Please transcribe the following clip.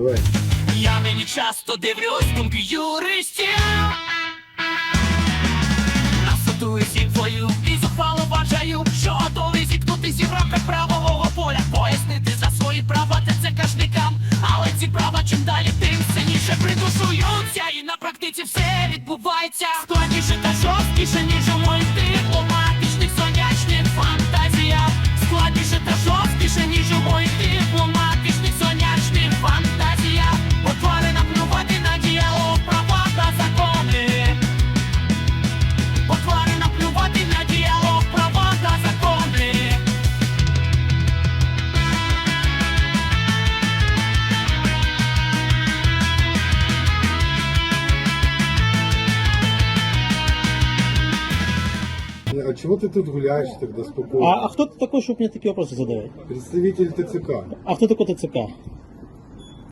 Давай. Я нині часто дивлюсь думки юристів Насатую всі твою і зухвало вважаю, що готовий зіткнутися в рамках правового поля. Пояснити за свої права ТЦКшникам Але ці права чим далі, тим сильніше придушуються. І на практиці все відбувається Складніше та жорсткіше, ніж у А чего ты тут гуляешь тогда спокойно? А, а кто ты такой, чтобы мне такие вопросы задавать? Представитель ТЦК. А кто такой ТЦК?